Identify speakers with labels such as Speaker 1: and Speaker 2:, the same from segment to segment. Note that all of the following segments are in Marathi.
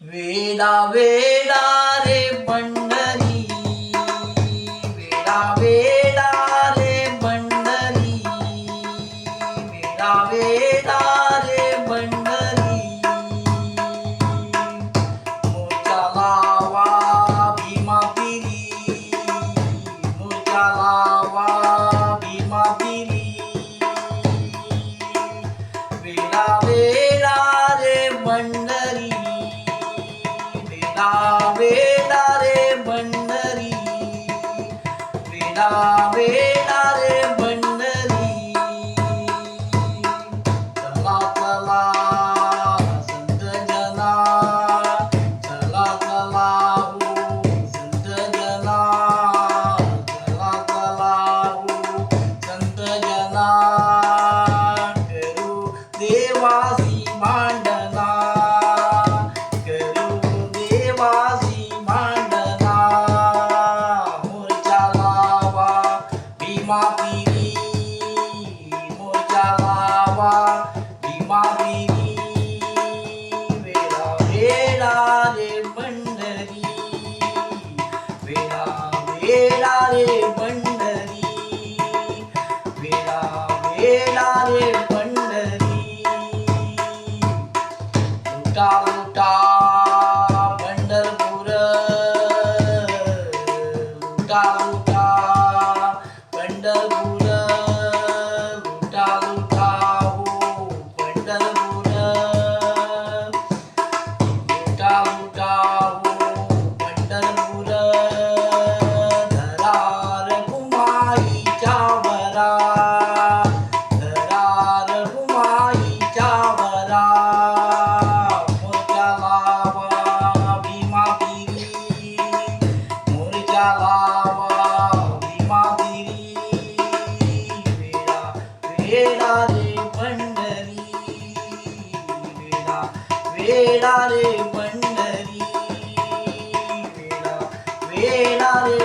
Speaker 1: வேடா வேடாரே பண்ண. मांडना करू देवासी मांडना करू देवासी मांडना मोर्चा लावा रे पंढरी वेळा रे ਲੁਟਾ ਲੁਟਾ ਪੰਡਰਪੁਰ ਲੁਟਾ ਲੁਟਾ வேளாதே மன்னரி வேளா வேளாதே மன்னரி வேளா வேளாதே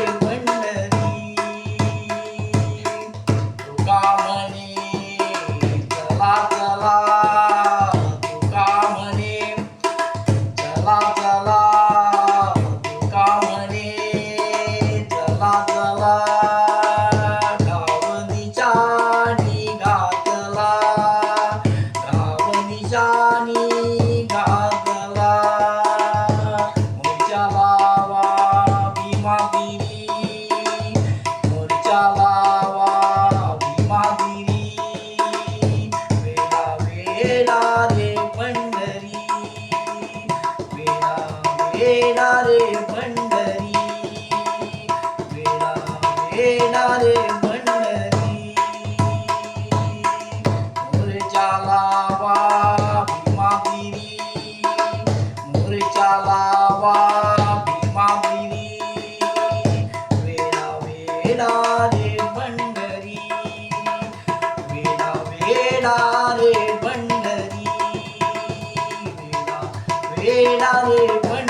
Speaker 1: Johnny. वेडा रे पंढरी वेडा रे पंढरी